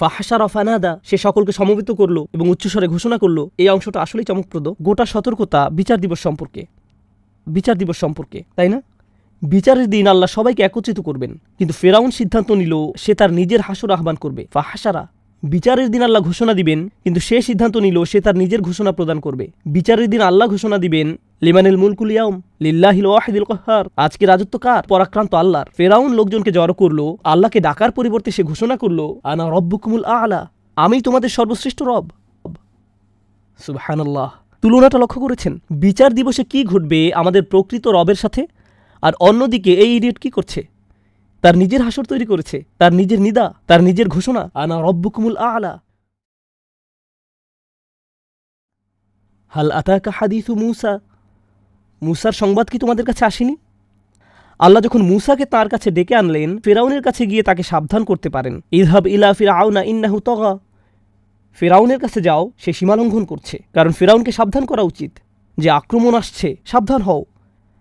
ফাহাসারা Fanada, সে সকলকে সমবেত করল এবং উচ্চস্বরে ঘোষণা করল, এই অংশটা আসলেই চমকপ্রদ। গোটা সতর্কতা বিচার দিবস সম্পর্কে। বিচার দিবস সম্পর্কে, তাই না? বিচারের দিন আল্লাহ সবাইকে একত্রিত করবেন, কিন্তু ফেরাউন সিদ্ধান্ত নিল, সে তার নিজের হাসুর আহ্বান করবে। ফাহাসারা বিচারের দিন আল্লাহ ঘোষণা দিবেন, কিন্তু সে সিদ্ধান্ত নিল, সে তার নিজের ঘোষণা প্রদান করবে। বিচারের দিন আল্লাহ ঘোষণা দিবেন লিমানিল মুলকুল ইয়াউম, লিল্লাহিল ওয়াহিদুল কাহ্হার আজকে রাজত্ব কার? পরাক্রান্ত আল্লাহর। ফেরাউন লোকজনকে জড়ো করল, আল্লাহকে ডাকার পরিবর্তে সে ঘোষণা করল, আনা রব্বুকুমুল আলা, আমি তোমাদের সর্বশ্রেষ্ঠ রব। সুবহানাল্লাহ। তুলনাটা লক্ষ্য করেছেন? বিচার দিবসে কি ঘটবে আমাদের প্রকৃত রবের সাথে? আর অন্যদিকে এই ইডিয়ট কি করছে? তার নিজের হাসর তৈরি করেছে, তার নিজের নিদা, তার নিজের ঘোষণা, আনা রব্বুকুমুল আলা। হাল আতাকা হাদিসু মুসা? মুসার সংবাদ কি তোমাদের কাছে আসেনি? আল্লাহ যখন মুসাকে তার কাছে ডেকে আনলেন, ফেরাউনের কাছে গিয়ে তাকে সাবধান করতে পারেন। ইদহাব ইলা ফিরা আউনা ইন্নাহু তগা। ফেরাউনের কাছে যাও, সে সীমালঙ্ঘন করছে। কারণ ফেরাউনকে সাবধান করা উচিত যে আক্রমণ আসছে, সাবধান হও।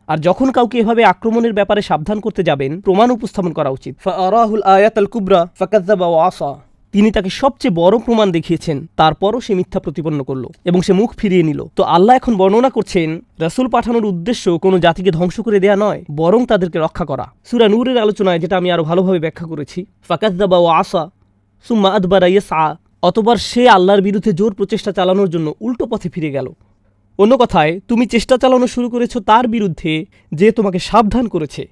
আর যখন কাউকে এভাবে আক্রমণের ব্যাপারে সাবধান করতে যাবেন, প্রমাণ উপস্থাপন করা উচিত। ফাআরাহুল আয়াত আল কুবরা, ফাকাজ্জাবা ওয়া আসা। তিনি তাকে সবচেয়ে বড় প্রমাণ দেখিয়েছেন। তারপরও সে মিথ্যা প্রতিপন্ন করল এবং সে মুখ ফিরিয়ে নিল। তো আল্লাহ এখন বর্ণনা করছেন, রাসূল পাঠানোর উদ্দেশ্য কোনো জাতিকে ধ্বংস করে দেয়া নয়, বরং তাদেরকে রক্ষা করা। সুরা নূরের আলোচনায় যেটা আমি আরও ভালোভাবে ব্যাখ্যা করেছি ফাকাজ্জাবা ও আসা, সুম্মা আদবারা ইয়াসআ, অতবার সে আল্লাহর বিরুদ্ধে জোর প্রচেষ্টা চালানোর জন্য উল্টো পথে ফিরে গেল। অন্য কথায়, তুমি চেষ্টা চালানো শুরু করেছ তার বিরুদ্ধে যে তোমাকে সাবধান করেছে।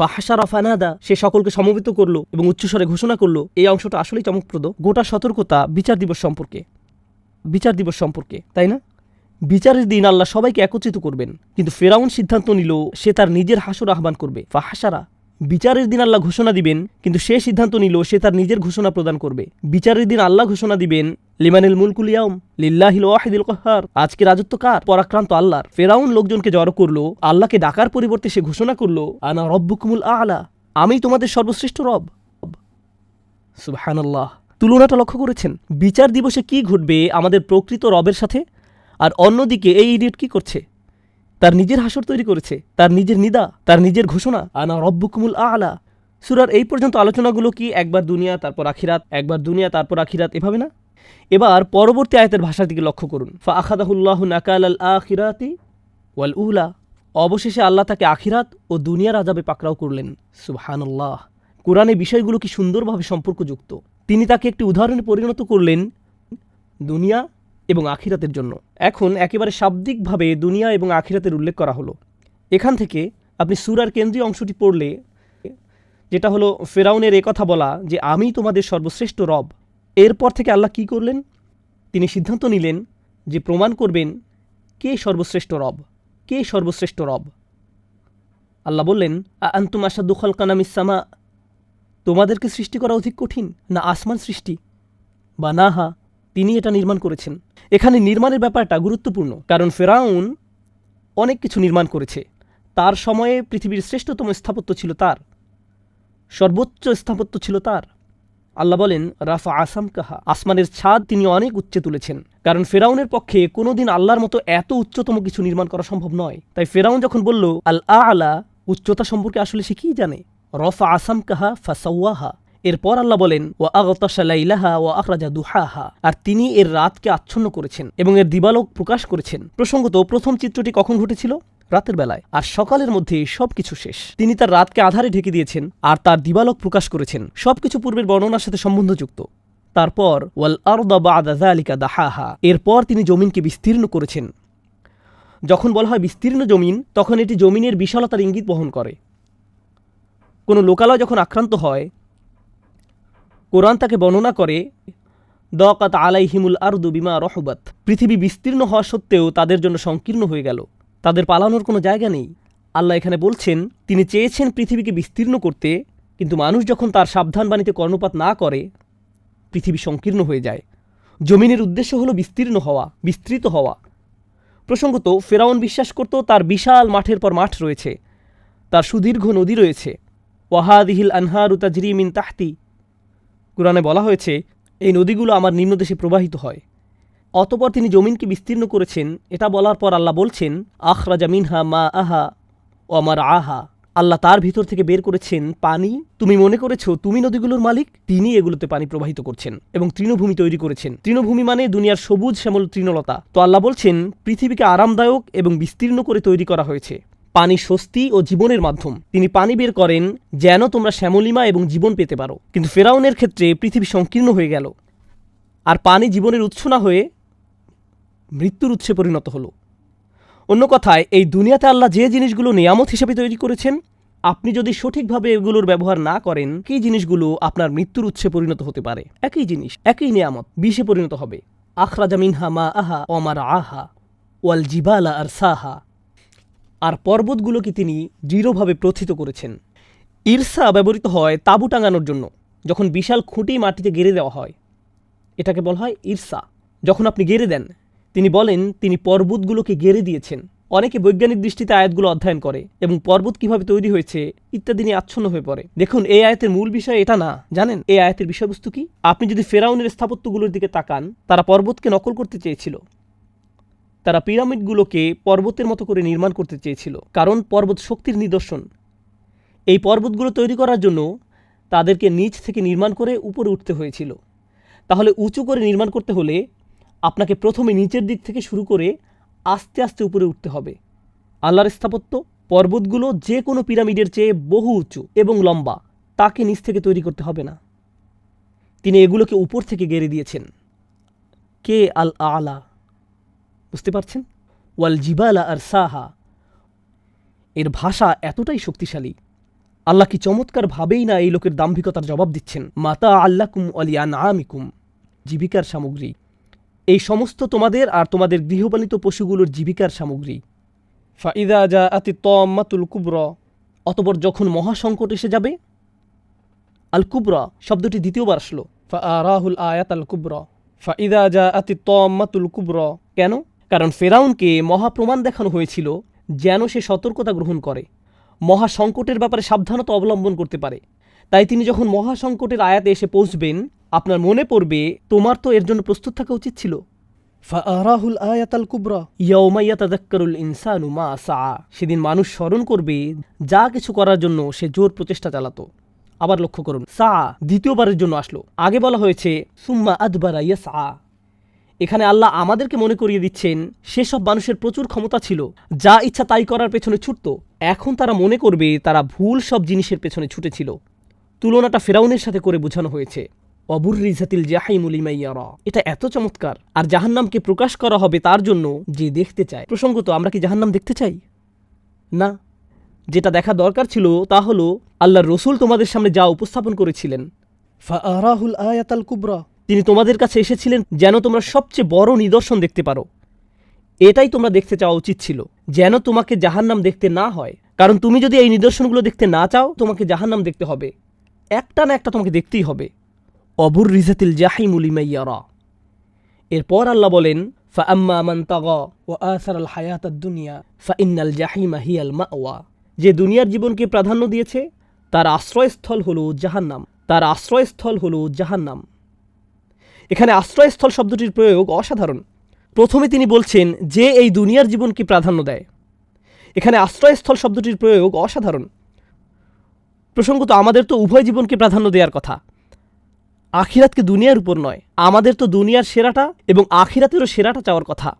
ফাহাসারা ফানাদা, সে সকলকে সমবেত করল এবং উচ্চস্বরে ঘোষণা করল, এই অংশটা আসলেই চমকপ্রদ। গোটা সতর্কতা বিচার দিবস সম্পর্কে। বিচার দিবস সম্পর্কে, তাই না? বিচারের দিন আল্লাহ সবাইকে একত্রিত করবেন। কিন্তু ফেরাউন সিদ্ধান্ত নিল, সে তার নিজের হাসুর আহ্বান করবে। ফাহাসারা বিচারের দিন আল্লাহ ঘোষণা দিবেন, কিন্তু সে সিদ্ধান্ত নিল, সে তার নিজের ঘোষণা প্রদান করবে। বিচারের দিন আল্লাহ ঘোষণা দিবেন লিমানিল মুলকুল ইয়াউম, লিল্লাহিল ওয়াহিদুল কহার। আজকে রাজত্ব কার? পরাক্রান্ত আল্লাহর। ফেরাউন লোকজনকে জড়ো করল, আল্লাহকে ডাকার পরিবর্তে সে ঘোষণা করল, আনা রব্বুকুমুল আলা, আমি তোমাদের সর্বশ্রেষ্ঠ রব। সুবহানাল্লাহ। তুলনাটা লক্ষ্য করেছেন? বিচার দিবসে কি ঘটবে আমাদের প্রকৃত রবের সাথে? আর অন্যদিকে এই ইডিয়ট কি করছে? তার নিজের হাসর তৈরি করেছে, তার নিজের নিদা, তার নিজের ঘোষণা, আনা রব্বুকুমুল আলা। সুরার এই পর্যন্ত আলোচনাগুলো কি একবার দুনিয়া, তারপর আখিরাত, একবার দুনিয়া, তারপর আখিরাত, এভাবে না? এবার পরবর্তী আয়াতের ভাষার দিকে লক্ষ্য করুন। ফা আখাদাহুল্লাহ নাকাল আল আখিরাতি ওয়াল উলা। অবশেষে আল্লাহ তাকে আখিরাত ও দুনিয়ার আজাবে পাকড়াও করলেন। সুবহানাল্লাহ। কোরআনে বিষয়গুলো কি সুন্দরভাবে সম্পর্কযুক্ত? তিনি তাকে একটি উদাহরণে পরিণত করলেন দুনিয়া এবং আখিরাতের জন্য। এখন একেবারে শাব্দিকভাবে দুনিয়া এবং আখিরাতের উল্লেখ করা হলো। এখান থেকে আপনি সুরার কেন্দ্রীয় অংশটি পড়লে, যেটা হলো ফেরাউনের কথা বলা যে, আমি তোমাদের সর্বশ্রেষ্ঠ রব। এরপর থেকে আল্লাহ কি করলেন? তিনি সিদ্ধান্ত নিলেন যে প্রমাণ করবেন কে সর্বশ্রেষ্ঠ রব, কে সর্বশ্রেষ্ঠ রব। আল্লাহ বললেন আন্তুম আসাদু খলকানামিসামা তোমাদেরকে সৃষ্টি করা অধিক কঠিন না আসমান সৃষ্টি? বা না হা, তিনি এটা নির্মাণ করেছেন। এখানে নির্মাণের ব্যাপারটা গুরুত্বপূর্ণ, কারণ ফেরাউন অনেক কিছু নির্মাণ করেছে। তার সময়ে পৃথিবীর শ্রেষ্ঠতম স্থাপত্য ছিল তার। সর্বোচ্চ স্থাপত্য ছিল তার। আল্লাহ বলেন, রাফা আসাম কাহা আসমানের ছাদ তিনি অনেক উচ্চে তুলেছেন। কারণ ফেরাউনের পক্ষে কোনোদিন আল্লাহর মতো এত উচ্চতম কিছু নির্মাণ করা সম্ভব নয়। তাই ফেরাউন যখন বলল আল আলা উচ্চতা সম্পর্কে আসলে সে কি জানে? রফা আসাম কাহা ফাসাউয়াহা এরপর আল্লাহ বলেন ও আগতাশালাইলাহা ও আখরাজা দুহাহা। আর তিনি এর রাতকে আচ্ছন্ন করেছেন এবং এর দিবালোক প্রকাশ করেছেন। প্রসঙ্গত, প্রথম চিত্রটি কখন ঘটেছিল? রাতের বেলায়, আর সকালের মধ্যে সবকিছু শেষ। তিনি তার রাতকে আধারে ঢেকে দিয়েছেন, আর তার দিবালক প্রকাশ করেছেন। সবকিছু পূর্বের বর্ণনার সাথে সম্বন্ধযুক্ত। তারপর, ওয়াল আরদা বাদা যালিকা দাহাহা। এরপর তিনি জমিনকে বিস্তীর্ণ করেছেন। যখন বলা হয় বিস্তীর্ণ জমিন, তখন এটি জমিনের বিশালতার ইঙ্গিত বহন করে। কোনো লোকালয় যখন আক্রান্ত হয়, কোরআন তাকে বর্ণনা করে, দকাত আলাইহিমুল আরদু বিমা রহবাত। পৃথিবী বিস্তীর্ণ হওয়া সত্ত্বেও তাদের জন্য সংকীর্ণ হয়ে গেল। তাদের পালানোর কোনো জায়গা নেই। আল্লাহ এখানে বলছেন, তিনি চেয়েছেন পৃথিবীকে বিস্তীর্ণ করতে, কিন্তু মানুষ যখন তার সাবধান বাণীতে কর্ণপাত না করে, পৃথিবী সংকীর্ণ হয়ে যায়। জমিনের উদ্দেশ্য হলো বিস্তীর্ণ হওয়া, বিস্তৃত হওয়া। প্রসঙ্গত, ফেরাউন বিশ্বাস করত তার বিশাল মাঠের পর মাঠ রয়েছে। তার সুদীর্ঘ নদী রয়েছে। ওয়াহাদিহিল আনহার উতাজরি মিন তাহতি। কোরআনে বলা হয়েছে, এই নদীগুলো আমার নিম্নদেশে প্রবাহিত হয়। অতপর তিনি জমিনকে বিস্তীর্ণ করেছেন, এটা বলার পর আল্লাহ বলছেন, আখরাজা মিনহা মা আহা ও আমার আহা আল্লাহ তার ভিতর থেকে বের করেছেন পানি। তুমি মনে করেছ, তুমি নদীগুলোর মালিক? তিনি এগুলোতে পানি প্রবাহিত করছেন এবং তৃণভূমি তৈরি করেছেন। তৃণভূমি মানে দুনিয়ার সবুজ শ্যামল তৃণলতা। তো আল্লাহ বলছেন, পৃথিবীকে আরামদায়ক এবং বিস্তীর্ণ করে তৈরি করা হয়েছে। পানি স্বস্তি ও জীবনের মাধ্যম। তিনি পানি বের করেন যেন তোমরা শ্যামলিমা এবং জীবন পেতে পারো। কিন্তু ফেরাউনের ক্ষেত্রে পৃথিবী সংকীর্ণ হয়ে গেল। আর পানি জীবনের উৎস না হয়ে মৃত্যুর উৎসে পরিণত হলো। অন্য কথায়, এই দুনিয়াতে আল্লাহ যে জিনিসগুলো নিয়ামত হিসেবে তৈরি করেছেন, আপনি যদি সঠিকভাবে এগুলোর ব্যবহার না করেন, কি জিনিসগুলো আপনার মৃত্যুর উৎসে পরিণত হতে পারে? একই জিনিস, একই নিয়ামত, বিষে পরিণত হবে। আখরাজা মিনহা মা আহা অমার আহা ওয়াল জিবালা আর সাহা আর পর্বতগুলোকে তিনি দৃঢ়ভাবে প্রথিত করেছেন। ঈর্ষা ব্যবহৃত হয় তাঁবু টাঙানোর জন্য, যখন বিশাল খুঁটি মাটিতে গেড়ে দেওয়া হয়। এটাকে বলা হয় ঈর্ষা। যখন আপনি গেড়ে দেন তিনি বলেন, তিনি পর্বতগুলোকে গেড়ে দিয়েছেন। অনেকে বৈজ্ঞানিক দৃষ্টিতে আয়াতগুলো অধ্যয়ন করে এবং পর্বত কীভাবে তৈরি হয়েছে ইত্যাদি নিয়ে আচ্ছন্ন হয়ে পড়ে। দেখুন, এই আয়াতের মূল বিষয় এটা না। জানেন, এই আয়াতের বিষয়বস্তু কি? আপনি যদি ফেরাউনের স্থাপত্যগুলোর দিকে তাকান, তারা পর্বতকে নকল করতে চেয়েছিল। তারা পিরামিডগুলোকে পর্বতের মতো করে নির্মাণ করতে চেয়েছিল, কারণ পর্বত শক্তির নিদর্শন। এই পর্বতগুলো তৈরি করার জন্য তাদেরকে নিচ থেকে নির্মাণ করে উপরে উঠতে হয়েছিল। তাহলে উঁচু করে নির্মাণ করতে হলে আপনাকে প্রথমে নিচের দিক থেকে শুরু করে আস্তে আস্তে উপরে উঠতে হবে। আল্লাহর স্থাপত্য, পর্বতগুলো যে কোনো পিরামিডের চেয়ে বহু উঁচু এবং লম্বা, তাকে নিচ থেকে তৈরি করতে হবে না। তিনি এগুলোকে উপর থেকে গেড়ে দিয়েছেন। কে আল আলা? বুঝতে পারছেন? ওয়াল জিবালা আর সাহা এর ভাষা এতটাই শক্তিশালী। আল্লাহ কি চমৎকারভাবেই না এই লোকের দাম্ভিকতার জবাব দিচ্ছেন? মাতা আল্লাকুম অলিয়ান আমিকুম জীবিকার সামগ্রী। এই সমস্ত তোমাদের আর তোমাদের গৃহপালিত পশুগুলোর জীবিকার সামগ্রী। ফাইদা যা আতি তম্মাতুল কুব্র। অতপর যখন মহাসংকট এসে যাবে, আল কুবরা শব্দটি দ্বিতীয়বার আসলো। ফা আরাহুল আয়াত আল কুবর। ফাইদা যা আতি তম্মাতুল কুবর। কেন? কারণ ফেরাউনকে মহাপ্রমাণ দেখানো হয়েছিল যেন সে সতর্কতা গ্রহণ করে। মহা সংকটের ব্যাপারে সাবধানতা অবলম্বন করতে পারে। তাই তিনি যখন মহা সংকটের আয়াতে এসে পৌঁছবেন আপনার মনে পড়বে তোমার তো এর জন্য প্রস্তুত থাকা উচিত ছিল। আয়াতাল কুবরা। ইয়াউমা ইয়াতাযাক্কারুল ইনসানু মা সা সেদিন মানুষ স্মরণ করবে যা কিছু করার জন্য সে জোর প্রচেষ্টা চালাতো। আবার লক্ষ্য করুন সা দ্বিতীয়বারের জন্য আসলো। আগে বলা হয়েছে সুম্মা আদবারা ইয়াসআ। এখানে আল্লাহ আমাদেরকে মনে করিয়ে দিচ্ছেন সেসব মানুষের প্রচুর ক্ষমতা ছিল যা ইচ্ছা তাই করার পেছনে ছুটত। এখন তারা মনে করবে তারা ভুল সব জিনিসের পেছনে ছুটেছিল। তুলনাটা ফেরাউনের সাথে করে বোঝানো হয়েছে। অবুর রিজাতিল জাহাইমুল ইমাইয়ারা এটা এত চমৎকার। আর জাহান্নামকে প্রকাশ করা হবে তার জন্য যে দেখতে চায়। প্রসঙ্গত আমরা কি জাহান্নাম দেখতে চাই? না। যেটা দেখা দরকার ছিল তা হলো আল্লাহর রসুল তোমাদের সামনে যা উপস্থাপন করেছিলেন। আয়াতাল কুবরা। তিনি তোমাদের কাছে এসেছিলেন যেন তোমরা সবচেয়ে বড় নিদর্শন দেখতে পারো। এটাই তোমরা দেখতে চাওয়া উচিত ছিল যেন তোমাকে জাহান্নাম দেখতে না হয়। কারণ তুমি যদি এই নিদর্শনগুলো দেখতে না চাও তোমাকে জাহান্নাম দেখতে হবে। একটা না একটা তোমাকে দেখতেই হবে। অবুর রিজাতিল জাহিমুল ইমাইয়ারা এরপর আল্লাহ বলেন, ফাআম্মা মান তাগা ওয়া আসার আল হায়াত দুনিয়া ফাইন্নাল জাহিমা হিয়াল মাওয়া। যে দুনিয়ার জীবনকে প্রাধান্য দিয়েছে, তার আশ্রয়স্থল হলো জাহান্নাম। তার আশ্রয়স্থল হলো জাহান্নাম। এখানে আশ্রয়স্থল শব্দটির প্রয়োগ অসাধারণ। প্রথমে তিনি বলছেন, যে এই দুনিয়ার জীবনকে প্রাধান্য দেয়। এখানে আশ্রয়স্থল শব্দটির প্রয়োগ অসাধারণ। প্রসঙ্গত আমাদের তো উভয় জীবনকে প্রাধান্য দেওয়ার কথা। আখিরাতকে দুনিয়ার উপর নয়, আমাদের তো দুনিয়ার সেরাটা এবং আখিরাতেরও সেরাটা চাওয়ার কথা।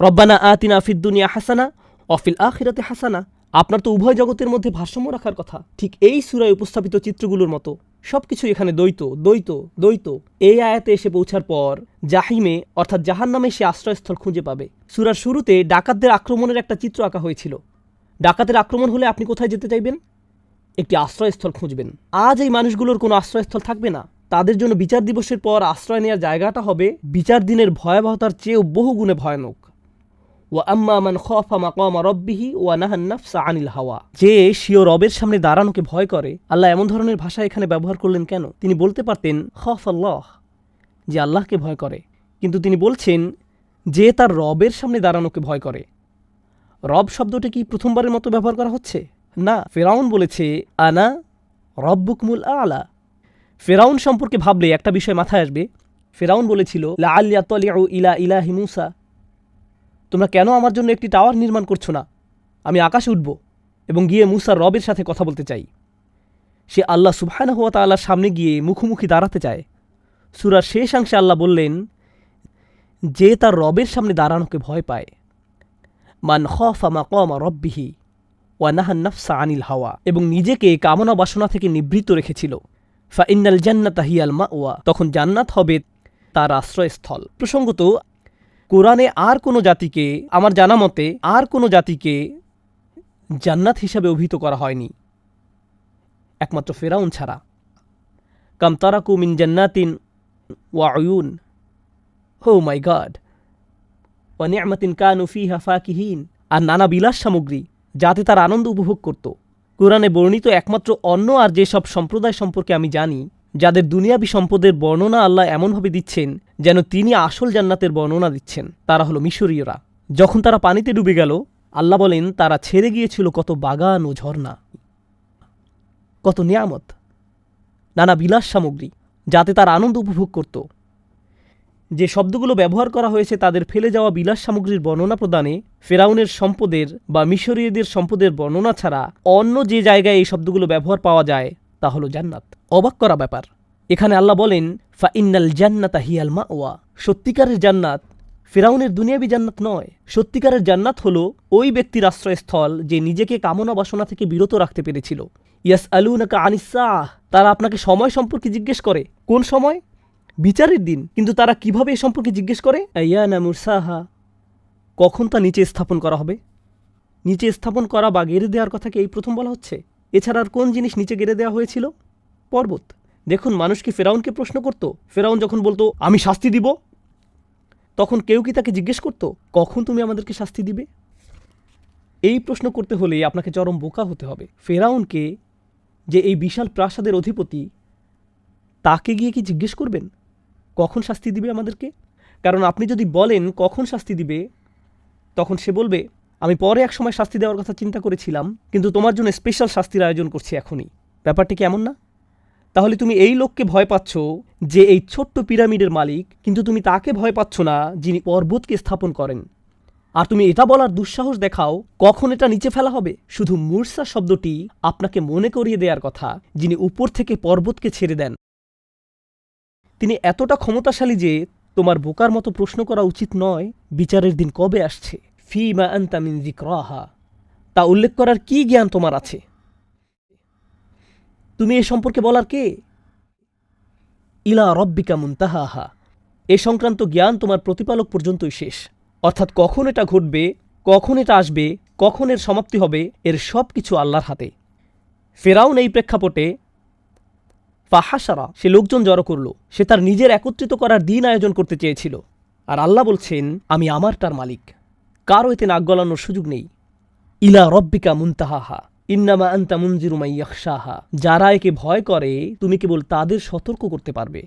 রব্বানা আতিনা ফিদ দুনিয়া হাসানা অফিল আখিরাতে হাসানা। আপনার তো উভয় জগতের মধ্যে ভারসাম্য রাখার কথা। ঠিক এই সুরায় উপস্থাপিত চিত্রগুলোর মতো। সবকিছু এখানে দ্বৈত দ্বৈত দ্বৈত। এই আয়াতে এসে পৌঁছার পর জাহিমে, অর্থাৎ জাহান নামে সে আশ্রয়স্থল খুঁজে পাবে। সুরার শুরুতে ডাকাতদের আক্রমণের একটা চিত্র আঁকা হয়েছিল। ডাকাতের আক্রমণ হলে আপনি কোথায় যেতে চাইবেন? একটি আশ্রয়স্থল খুঁজবেন। আজ এই মানুষগুলোর কোনো আশ্রয়স্থল থাকবে না। তাদের জন্য বিচার দিবসের পর আশ্রয় নেওয়ার জায়গাটা হবে বিচার দিনের ভয়াবহতার চেয়েও বহু গুণে ভয়ানক। ওয়া আম্মা মান খফা মাকামা রব্বিহি নাহান নাফসা আনিল হাওয়া। যে সিও রবের সামনে দাঁড়ানোকে ভয় করে, আল্লাহ এমন ধরনের ভাষা এখানে ব্যবহার করলেন কেন? তিনি বলতে পারতেন খফ আল্লাহ যে আল্লাহকে ভয় করে। কিন্তু তিনি বলছেন, যে তার রবের সামনে দাঁড়ানোকে ভয় করে। রব শব্দটি কি প্রথমবারের মতো ব্যবহার করা হচ্ছে? না, ফেরাউন বলেছে, আনা রব্বুকমুল আলা। ফেরাউন সম্পর্কে ভাবলে একটা বিষয় মাথায় আসবে। ফেরাউন বলেছিল ইলা ইলাহি মুসা। তোমরা কেন আমার জন্য একটি টাওয়ার নির্মাণ করছ না? আমি আকাশে উঠব এবং গিয়ে মুসার রবের সাথে কথা বলতে চাই। সে আল্লাহ সুবহানাহু হুয়া তাআলার সামনে গিয়ে মুখোমুখি দাঁড়াতে চায়। সুরার শেষ শেষাংশে আল্লাহ বললেন, যে তার রবের সামনে দাঁড়ানোকে ভয় পায়। মান খফা মাকামা রব্বিহি। ওয়া নাহান নাফসা আনিল হাওয়া এবং নিজেকে কামনা বাসনা থেকে নিবৃত্ত রেখেছিল। ফা ইন্নাল জান্নাত হিয়াল মা ওয়া তখন জান্নাত হবে তার আশ্রয়স্থল। প্রসঙ্গত, কোরআনে আর কোনো জাতিকে, আমার জানা মতে, আর কোনো জাতিকে জান্নাত হিসাবে অভিহিত করা হয়নি। একমাত্র ফেরাউন ছাড়া। কাম তারাকু মিন জান্নাতিন ওয়া অয়ুন হো মাই গড। ওয়া নিয়ামাতিন কানু ফিহা ফাকিহীন। আর নানা বিলাস সামগ্রী। যাতে তার আনন্দ উপভোগ করত। কোরআনে বর্ণিত একমাত্র অন্য আর যেসব সম্প্রদায় সম্পর্কে আমি জানি, যাদের দুনিয়াবি সম্পদের বর্ণনা আল্লাহ এমনভাবে দিচ্ছেন যেন তিনি আসল জান্নাতের বর্ণনা দিচ্ছেন, তারা হলো মিশরীয়রা। যখন তারা পানিতে ডুবে গেল, আল্লাহ বলেন, তারা ছেড়ে গিয়েছিল কত বাগান ও ঝর্ণা। কত নিয়ামত, নানা বিলাস সামগ্রী, যাতে তার আনন্দ উপভোগ করত। যে শব্দগুলো ব্যবহার করা হয়েছে তাদের ফেলে যাওয়া বিলাস সামগ্রীর বর্ণনা প্রদানে ফেরাউনের সম্পদের বা মিশরীয়দের সম্পদের বর্ণনা ছাড়া অন্য যে জায়গায় এই শব্দগুলো ব্যবহার পাওয়া যায়, তা হলো জান্নাত। অবাক করা ব্যাপার। এখানে আল্লাহ বলেন ফা ইন্নাল জান্নাতা হিয়াল মা ওয়া সত্যিকারের জান্নাত ফেরাউনের দুনিয়াবি জান্নাত নয়। সত্যিকারের জান্নাত হলো ওই ব্যক্তির আশ্রয়স্থল যে নিজেকে কামনা বাসনা থেকে বিরত রাখতে পেরেছিল। ইয়াস আলুনাকা আনিসাহ তারা আপনাকে সময় সম্পর্কে জিজ্ঞেস করে। কোন সময়? বিচারের দিন, কিন্তু তারা কীভাবে এ সম্পর্কে জিজ্ঞেস করে? আয়ানা মুরসাহা, কখন তা নিচে স্থাপন করা হবে? নিচে স্থাপন করা বা গেড়ে দেওয়ার কথাকে এই প্রথম বলা হচ্ছে? এছাড়া আর কোন জিনিস নিচে গেড়ে দেওয়া হয়েছিল? পর্বত। দেখুন, মানুষ কি ফেরাউনকে প্রশ্ন করত? ফেরাউন যখন বলতো, আমি শাস্তি দিব? তখন কেউ কি তাকে জিজ্ঞেস করত? কখন তুমি আমাদেরকে শাস্তি দিবে? এই প্রশ্ন করতে হলে আপনাকে চরম বোকা হতে হবে। ফেরাউনকে যে এই বিশাল প্রাসাদের অধিপতি, তাকে গিয়ে কি জিজ্ঞেস করবেন? কখন শাস্তি দিবে আমাদেরকে? কারণ আপনি যদি বলেন কখন শাস্তি দিবে, তখন সে বলবে, আমি পরে এক সময় শাস্তি দেওয়ার কথা চিন্তা করেছিলাম, কিন্তু তোমার জন্য স্পেশাল শাস্তির আয়োজন করছি এখনই। ব্যাপারটি কি এমন না? তাহলে তুমি এই লোককে ভয় পাচ্ছ যে এই ছোট্ট পিরামিডের মালিক, কিন্তু তুমি তাকে ভয় পাচ্ছ না যিনি পর্বতকে স্থাপন করেন। আর তুমি এটা বলার দুঃসাহস দেখাও, কখন এটা নিচে ফেলা হবে? শুধু মূর্সা শব্দটি আপনাকে মনে করিয়ে দেওয়ার কথা, যিনি উপর থেকে পর্বতকে ছেড়ে দেন। তিনি এতটা ক্ষমতাশালী যে তোমার বোকার মতো প্রশ্ন করা উচিত নয়, বিচারের দিন কবে আসছে। ফি মা আন্তা মিন যিকরাহা। তা উল্লেখ করার কি জ্ঞান তোমার আছে? তুমি এ সম্পর্কে বলার কে? ইলা রব্বিকা মুনতাহাহা। এ সংক্রান্ত জ্ঞান তোমার প্রতিপালক পর্যন্তই শেষ। অর্থাৎ কখন এটা ঘটবে, কখন এটা আসবে, কখন এর সমাপ্তি হবে, এর সব কিছু আল্লাহর হাতে। ফেরাউন এই প্রেক্ষাপটে ফাহাসারা সে লোকজন জড়ো করল। সে তার নিজের একত্রিত করার দিন আয়োজন করতে চেয়েছিল। আর আল্লাহ বলছেন, আমি আমারটার মালিক। কারও এতে নাক গলানোর সুযোগ নেই। ইলা রব্বিকা মুন্তাহাহা, ইন্নামা আন্তা ইয়াকশাহা যারা একে ভয় করে, তুমি কেবল তাদের সতর্ক করতে পারবে।